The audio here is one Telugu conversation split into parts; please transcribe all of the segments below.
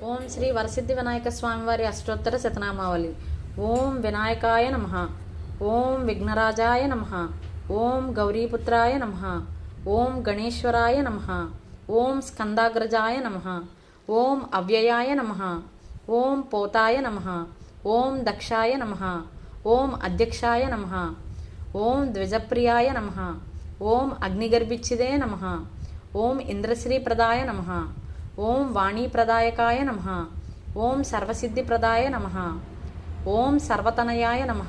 ఓం శ్రీ వరసిద్ధి వినాయక స్వామివారి అష్టోత్తర శతనామావళి ఓం వినాయకాయ నమ ఓం విఘ్నరాజాయ నమ ఓం గౌరీపుత్రాయ నమ ఓం గణేశ్వరాయ నమ ఓం స్కందాగ్రజాయ నమ ఓం అవ్యయాయ నమ ఓం పోతాయ నమ ఓం దక్షాయ నమ ఓం అధ్యక్షాయ నమ ఓం ద్విజప్రియాయ నమ ఓం అగ్నిగర్భిచ్చిదే నమ ఓం ఇంద్రశ్రీప్రదాయ నమ ఓం వాణీప్రదాయకాయ నమ ఓం సర్వసిద్ధిప్రదాయ నమ ఓం సర్వతనయాయ నమ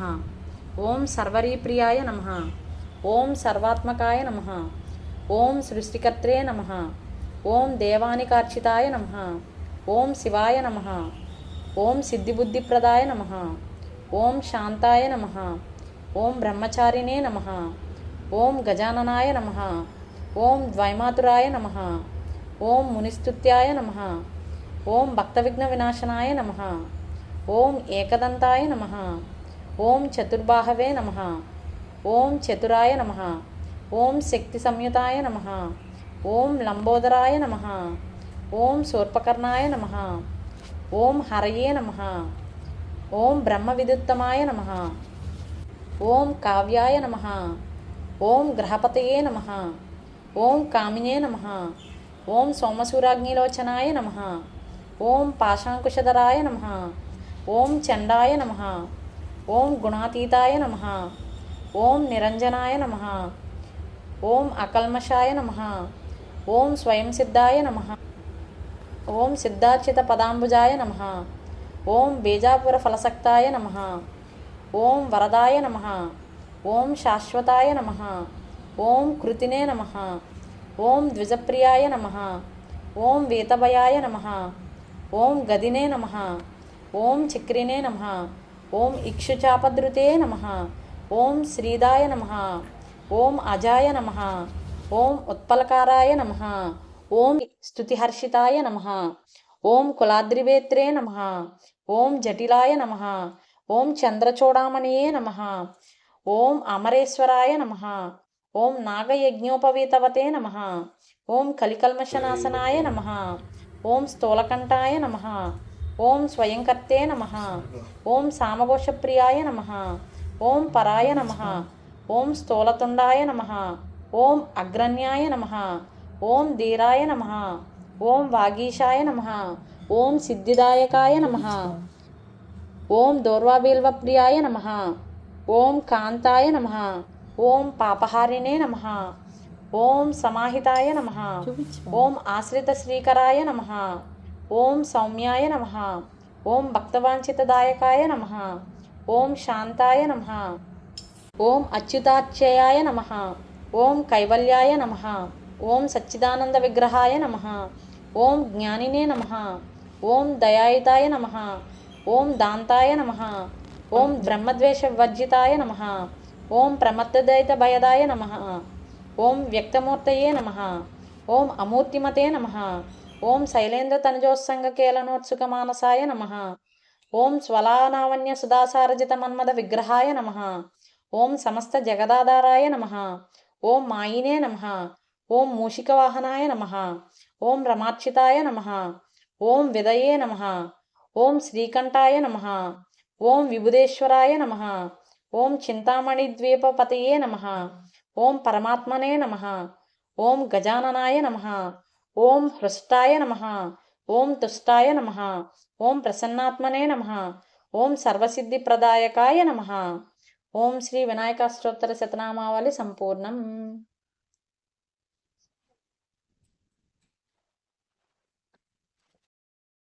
ఓం సర్వరీప్రియాయ నమ ఓం సర్వాత్మకాయ నమ ఓం సృష్టికర్త్రే నమ ఓం దేవానికార్చితాయ నమ ఓం శివాయ నమ ఓం సిద్ధిబుద్ధిప్రదాయ నమ ఓం శాంతాయ నమ ఓం బ్రహ్మచారిణే నమ ఓం గజాననాయ నమ ఓం ద్వైమాతురాయ నమ ఓం మునిస్తుత్యాయ నమ ఓం భక్త విఘ్న వినాశనాయ నమ ఓం ఏకదంతాయ నమ ఓం చతుర్బాహవే నమ ఓం చతురాయ నమ ఓం శక్తి సంయుతాయ నమ ఓం లంబోదరాయ నమ ఓం శూర్పకర్ణాయ నమ ఓం హరయే నమ ఓం బ్రహ్మ విదుత్తమాయ నమ ఓం కావ్యాయ నమ ఓం గ్రహపతయే నమ ఓం కామినే నమ ఓం సోమసూరాగ్నిలోచనాయ నమ ఓం పాశాంకుశధరాయ నమ ఓం చండాయ నమ ఓం గుణాతీతాయ నమ ఓం నిరంజనాయ నమ ఓం అకల్మషాయ నమ ఓం స్వయం సిద్ధాయ నమ ఓం సిద్ధార్చిత పదాంబుజాయ నమ ఓం బీజాపుర ఫలసక్తాయ నమ ఓం వరదాయ నమ ఓం శాశ్వతాయ నమ ఓం కృతినే నమ ఓం ద్విజప్రియాయ నమ ఓం వేతభయాయ నమ ఓం గదినే నమ ఓం చక్రినే నమ ఓం ఇక్షుచాపద్రుతే నమ ఓం శ్రీదాయ నమ ఓం అజాయ నమ ఓం ఉత్పలకారాయ నమ ఓం స్తుతిహర్షితాయ నమ ఓం కులాద్రివేత్రే నమ ఓం జటిలాయ నమ ఓం చంద్రచూడామణియే నమ ఓం అమరేశ్వరాయ నమ ఓం నాగయజ్ఞోపవీతవతే నమ ఓం కలికల్మషనాశనాయ నమ ఓం స్థూలకంఠాయ నమ ఓం స్వయంకర్తే నమ ఓం సామఘోషప్రియాయ నమ ఓం పరాయ నమ ఓం స్థూలతుండాయ నమ ఓం అగ్రన్యాయ నమ ఓం ధీరాయ నమ ఓం వాగీషాయ నమ ఓం సిద్ధిదాయకాయ నమ ఓం దౌర్వాబీల్వప్రియాయ నమ ఓం కాంతాయ నమ ఓం పాపహారిణే నమ ఓం సమాహితాయ నమ ఓం ఆశ్రిత శ్రీకరాయ నమ ఓం సౌమ్యాయ నమ ఓం భక్తవాంఛితదాయకాయ నమ ఓం శాంతాయ నమ ఓం అచ్యుతాచ్యయాయ నమ ఓం కైవల్యాయ నమ ఓం సచ్చిదానంద విగ్రహాయ నమ ఓం జ్ఞానినే నమ ఓం దయాయుతాయ నమ ఓం దాంతాయ నమ ఓం బ్రహ్మద్వేషవర్జితాయ నమ ఓం ప్రమత్తదైత భయదాయ నమ ఓం వ్యక్తమూర్తయే నమ ఓం అమూర్తిమతే నమ ఓం శైలేంద్ర తనుజోత్సంగ కేలనోత్సుక మానసాయ నమ ఓం స్వలానావన్య సుధాసారజిత మన్మద విగ్రహాయ నమ ఓం సమస్త జగదాధారాయ నమ ఓం మాయినే నమ ఓం మూషికవాహనాయ నమ ఓం రమార్చితాయ నమ ఓం విదయే నమ ఓం శ్రీకంఠాయ నమ ఓం విభుదేశ్వరాయ నమ ఓం చింతామణి ద్వీపపతయే నమ. ఓం పరమాత్మనే నమ. ఓం గజాననాయ నమ. ఓం హృష్టాయ నమ. ఓం తుష్టాయ నమ. ఓం ప్రసన్నాత్మనే నమ. ఓం సర్వసిద్ధిప్రదాయకాయ నమ. ఓం శ్రీ వినాయకాష్టోత్తర శతనామావళి సంపూర్ణం.